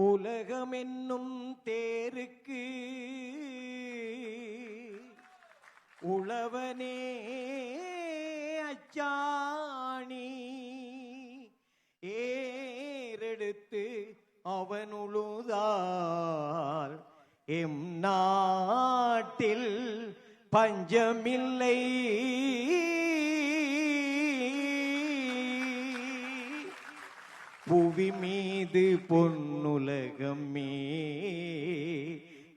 உலகமென்னும் தேருக்கு உழவனே அச்சாணி. ஏறெடுத்து அவன் உழுதால் எம் நாட்டில் பஞ்சமில்லை. புவி மீது பொன்னுலகமே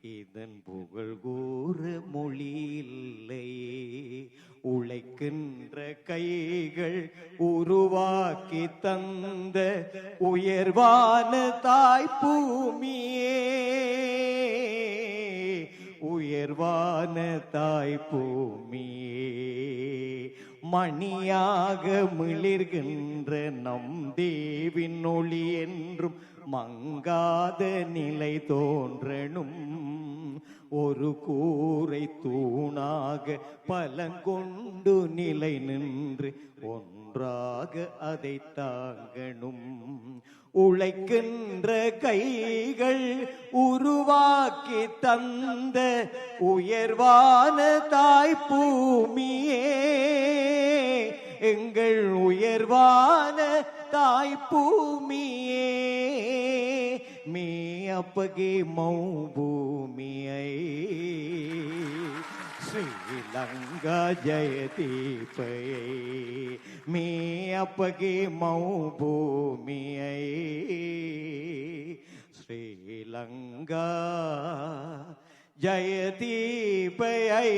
இதன் புகழ் கூற மொழி இல்லையே. உழைக்கின்ற கைகள் உருவாக்கி தந்த உயர்வான தாய் பூமியே. உயர்வான தாய் பூமியே. மணியாக மிளிர்கின்ற நம் தேவின் ஒளி என்றும் மங்காத நிலை தோன்றணும் ஒரு கூரை தூணாக பலங்கொண்டு நிலை நின்று ஒன்றாக அதை தாங்கணும் உழைக்கின்ற கைகள் உருவாக்கி தந்த உயர்வான தாய் பூமியே எங்கள் உயர்வான தாய் பூமியே. மீ அப்பகே மௌ பூமியை श्रीलङ्गा जयदीपये मे अपगे मौ भूमियै श्रीलङ्गा ஜயதீபயை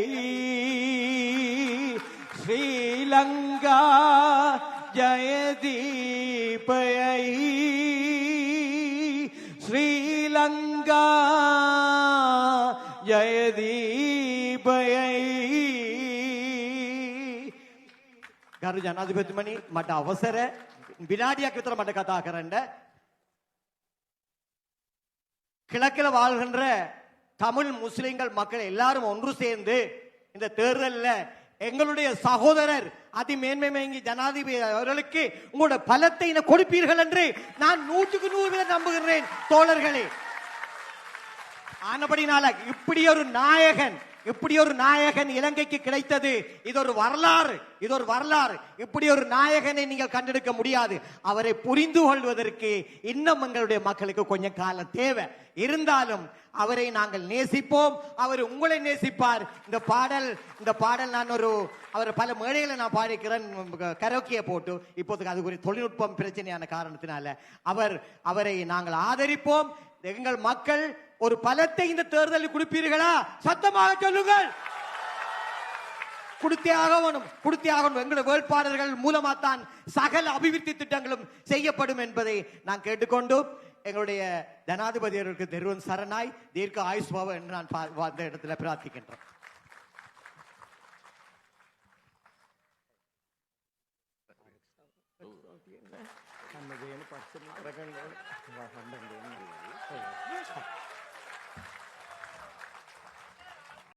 ஸ்ரீலங்கா ஜயதீபயை ஸ்ரீலங்கா జయదీపయై ගරු ජනාධිපතිමනි මට අවසර විනාඩියක් විතර මට කතා කරන්න. කිලකල வாழ்கின்ற தமிழ் முஸ்லிம்கள் மக்கள் எல்லாரும் ஒன்று சேர்ந்து இந்த தேர்தலில் எங்களுடைய சகோதரர் அதிமேன்மை மேங்கி ஜனாதிபதி அவர்களுக்கு உங்களோட பலத்தை கொடுப்பீர்கள் என்று நான் நூற்றுக்கு நூறு பேர் நம்புகிறேன். தோழர்களே ஆனபடினால இப்படி ஒரு நாயகன் இப்படி ஒரு நாயகன் இலங்கைக்கு கிடைத்தது. இது ஒரு வரலாறு. இது ஒரு வரலாறு. இப்படி ஒரு நாயகனை நீங்கள் கண்டெடுக்க முடியாது. அவரை புரிந்து கொள்வதற்கு இன்னும் எங்களுடைய மக்களுக்கு கொஞ்சம் காலம் தேவை. இருந்தாலும் அவரை நாங்கள் நேசிப்போம். அவர் உங்களை நேசிப்பார். இந்த பாடல் இந்த பாடல் நான் ஒரு அவர் பல மேடைகளை நான் பாடிக்கிறேன் கரோக்கியை போட்டு. இப்போதுக்கு அது ஒரு தொழில்நுட்பம் பிரச்சனையான காரணத்தினால. அவர் அவரை நாங்கள் ஆதரிப்போம். எங்கள் மக்கள் ஒரு பலத்தை இந்த தேர்தலில் கொடுப்பீர்களா? சத்தமாக சொல்லுங்கள். கொடுத்தே ஆகணும் கொடுத்தே ஆகணும். எங்களுடைய வேட்பாளர்கள் மூலமா தான் சகல அபிவிருத்தி திட்டங்களும் செய்யப்படும் என்பதை நான் கேட்டுக்கொண்டு எங்களுடைய ஜனாதிபதி அவர்களுக்கு தெருவன் சரணாய் தீர்க்க ஆயுஷ் பாவம் என்று நான் பா- அந்த இடத்துல பிரார்த்திக்கின்றேன். நம்ம